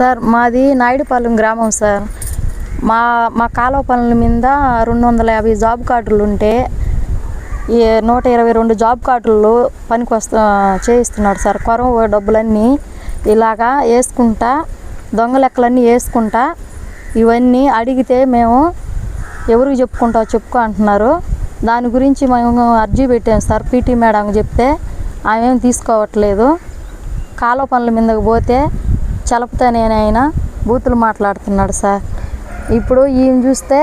Sir. మాది నాయుడుపాలెం గ్రామం sir. మా మా కాలువ పనుల మీద రెండు వందల యాభై జాబ్ కార్డులు ఉంటే ఈ నూట ఇరవై రెండు జాబ్ కార్డులు పనికి వస్తా చేయిస్తున్నాడు సార్. కొరవ డబ్బులన్నీ ఇలాగా వేసుకుంటా దొంగ లెక్కలన్నీ వేసుకుంటా ఇవన్నీ అడిగితే మేము ఎవరికి చెప్పుకుంటా చెప్పుకో అంటున్నారు. దాని గురించి మేము అర్జీ పెట్టాము సార్. పీటీ మేడం చెప్తే ఆమె తీసుకోవట్లేదు. కాలువ పనుల మీదకి పోతే చలపతనే ఆయన బూతులు మాట్లాడుతున్నాడు సార్. ఇప్పుడు ఈయన చూస్తే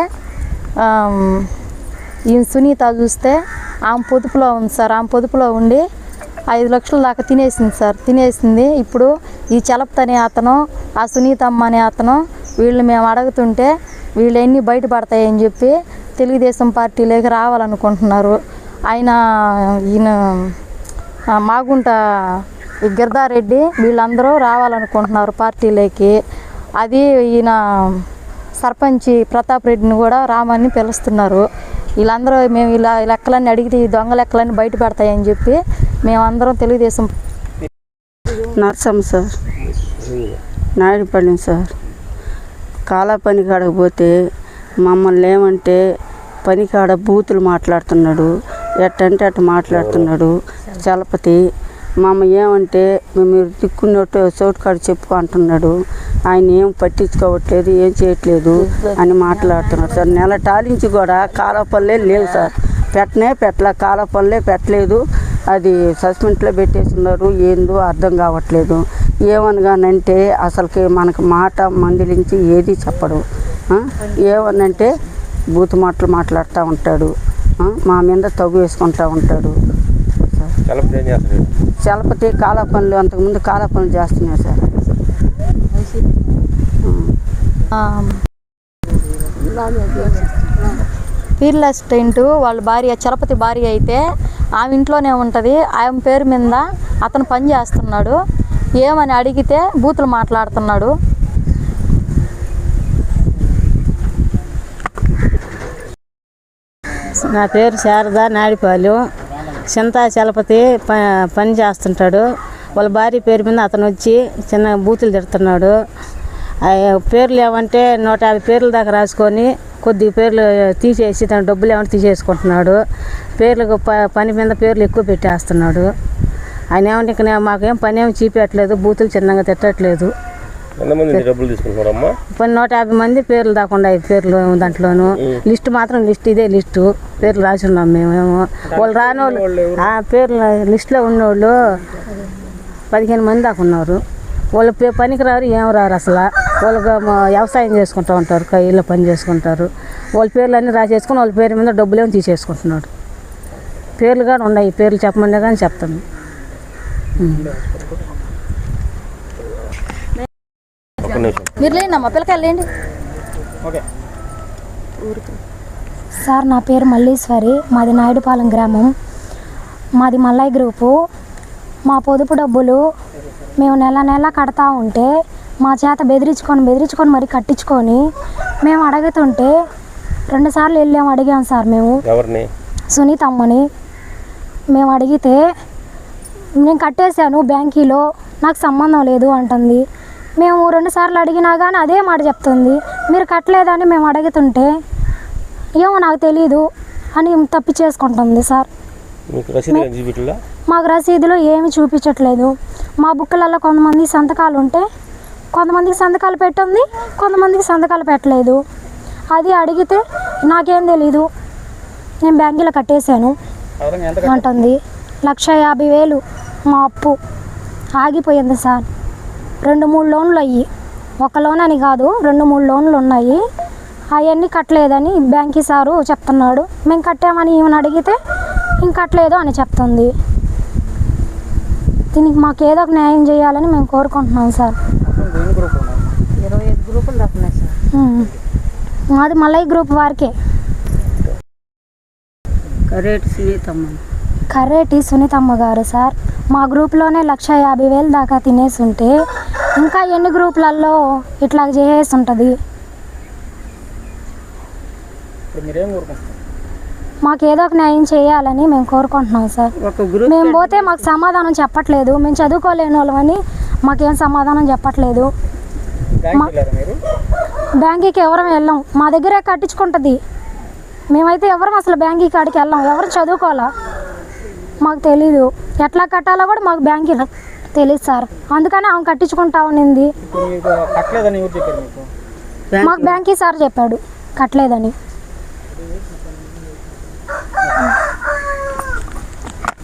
ఈయన సునీత చూస్తే ఆమె పొదుపులో ఉంది సార్. ఆమె పొదుపులో ఉండి ఐదు లక్షల దాకా తినేసింది సార్. తినేసింది. ఇప్పుడు ఈ చలపతనే అతను ఆ సునీతమ్మ అనే అతను వీళ్ళు మేము అడుగుతుంటే వీళ్ళు ఎన్ని బయటపడతాయని చెప్పి తెలుగుదేశం పార్టీలోకి రావాలనుకుంటున్నారు. ఆయన ఈయన మాగుంట గిర్దారెడ్డి వీళ్ళందరూ రావాలనుకుంటున్నారు పార్టీలోకి. అది ఈయన సర్పంచి ప్రతాప్ రెడ్డిని కూడా రామని పిలుస్తున్నారు. వీళ్ళందరూ మేము ఇలా లెక్కలన్నీ అడిగితే ఈ దొంగ లెక్కలన్నీ బయట పెడతాయని చెప్పి మేమందరం తెలుగుదేశం నర్సమ్మ సార్ నాయుడుపల్లి సార్ కాలా పని కాడకపోతే మమ్మల్ని ఏమంటే పని కాడ బూతులు మాట్లాడుతున్నాడు ఎట్టంటే అట్ట మాట్లాడుతున్నాడు చలపతి మమ్మ ఏమంటే మేము దిక్కున్నట్టు చోటు కాడు చెప్పు అంటున్నాడు. ఆయన ఏం పట్టించుకోవట్లేదు ఏం చేయట్లేదు అని మాట్లాడుతున్నాడు. సార్ నెల టాలించి కూడా కాలపల్లే లేవు సార్. పెట్టనే పెట్టలే కాలపల్లే పెట్టలేదు. అది సస్పెండ్లో పెట్టేస్తున్నారు. ఏందో అర్థం కావట్లేదు. ఏమనగానంటే అసలుకి మనకు మాట మందిలించి ఏది చెప్పడు. ఏమనంటే బూతు మాటలు మాట్లాడుతూ ఉంటాడు. మా మీద తగు వేసుకుంటూ ఉంటాడు. చలపతి కాలా పనులు అంతకుముందు కాలా పనులు చేస్తున్నాయి సార్. ఆ, పీర్ల అసిస్టెంట్ వాళ్ళ భార్య చలపతి భార్య అయితే ఆమె ఇంట్లోనే ఉంటుంది. ఆమె పేరు మీద అతను పని చేస్తున్నాడు. ఏమని అడిగితే బూతులు మాట్లాడుతున్నాడు. నా పేరు శారద నాడిపాలెం. చింతా చలపతి ప పని చేస్తుంటాడు. వాళ్ళ భార్య పేరు మీద అతను వచ్చి చిన్న బూతులు తిడుతున్నాడు. పేర్లు ఏమంటే నూట యాభై పేర్ల దాకా రాసుకొని కొద్ది పేర్లు తీసేసి తన డబ్బులు ఏమంటే తీసేసుకుంటున్నాడు. పేర్లకు ప పని మీద పేర్లు ఎక్కువ పెట్టేస్తున్నాడు. ఆయన ఏమంటే ఇక నేను- మాకేం పని ఏమి చూపించట్లేదు బూతులు చిన్నగా తిట్టట్లేదు. ఎంతమంది నీ డబ్బులు తీసుకుంటున్నారమ్మా? పని నూట యాభై మంది పేర్లు దాకుండా పేర్లు దాంట్లోను. లిస్ట్ మాత్రం లిస్ట్ ఇదే లిస్టు. పేర్లు రాసి ఉన్నాం మేమేమో. వాళ్ళు రాని వాళ్ళు ఆ పేర్లు లిస్టులో ఉన్నోళ్ళు పదిహేను మంది దాకా ఉన్నారు. వాళ్ళు పనికి రారు ఏం రారు అసలు. వాళ్ళకి మ- వ్యవసాయం చేసుకుంటూ ఉంటారు కైలో పని చేసుకుంటారు. వాళ్ళ పేర్లు అన్నీ రాసేసుకొని వాళ్ళ పేరు మీద డబ్బులు ఏమో తీసేసుకుంటున్నాడు పేర్లు కూడా ఉన్నాయి పేర్లు చెప్పమంటే కానీ చెప్తాను మీరు లేండి అమ్మ పిల్లకాయలు లేండి. సార్ నా పేరు మల్లీశ్వరి. మాది నాయుడుపాలెం గ్రామం. మాది మల్లయ్య గ్రూపు. మా పొదుపు డబ్బులు మేము నెల నెల కడతా ఉంటే మా చేత బెదిరించుకొని బెదిరించుకొని మరి కట్టించుకొని మేము అడుగుతుంటే రెండుసార్లు వెళ్ళాము అడిగాం సార్ మేము. ఎవరిని? సునీత అమ్మని. మేము అడిగితే నేను కట్టేశాను బ్యాంకీలో నాకు సంబంధం లేదు అంటుంది. మేము రెండు సార్లు అడిగినా కానీ అదే మాట చెప్తుంది. మీరు కట్టలేదని మేము అడుగుతుంటే ఏమో నాకు తెలియదు అని తప్పి చేసుకుంటుంది సార్. మాకు రసీదులో ఏమి చూపించట్లేదు. మా బుక్కులలో కొంతమంది సంతకాలు ఉంటే కొంతమందికి సంతకాలు పెట్టింది కొంతమందికి సంతకాలు పెట్టలేదు. అది అడిగితే నాకేం తెలీదు. నేను బ్యాంకులో కట్టేశాను. అంటుంది. లక్ష యాభై వేలు మా అప్పు. ఆగిపోయింది సార్. రెండు మూడు లోన్లు అయ్యి. ఒక లోన్ అని కాదు రెండు మూడు లోన్లు ఉన్నాయి. అవన్నీ కట్టలేదని బ్యాంకీ సారు చెప్తున్నాడు. మేము కట్టామని ఈమెను అడిగితే ఇంక కట్టలేదు అని చెప్తుంది. దీనికి మాకు ఏదో ఒక న్యాయం చేయాలని మేము కోరుకుంటున్నాం సార్. మాది మల్లయ్య గ్రూప్ వారికే. కరేటి సునీతమ్మ. కర్రేటి సునీతమ్మ గారు సార్ మా గ్రూప్లోనే లక్ష యాభై వేలు దాకా తినేసి ఉంటే ఇంకా ఎన్ని గ్రూపులలో ఇట్లా చేసేస్తుంటుంది? మాకు ఏదో ఒక న్యాయం చేయాలని మేము కోరుకుంటున్నాం సార్. మేము పోతే మాకు సమాధానం చెప్పట్లేదు. మేము చదువుకోలేని వాళ్ళమని మాకేం సమాధానం చెప్పట్లేదు. బ్యాంకీకి ఎవరు వెళ్ళాం? మా దగ్గరే కట్టించుకుంటుంది. మేమైతే ఎవరం అసలు బ్యాంకీ కాడికి వెళ్ళాం? ఎవరు చదువుకోవాలా? మాకు తెలీదు. ఎట్లా కట్టాలో కూడా మాకు బ్యాంకీలో తెలియదు సార్. అందుకని ఆమె కట్టించుకుంటా ఉన్నింది. మాకు బ్యాంకీ సార్ చెప్పాడు. కట్టలేదని.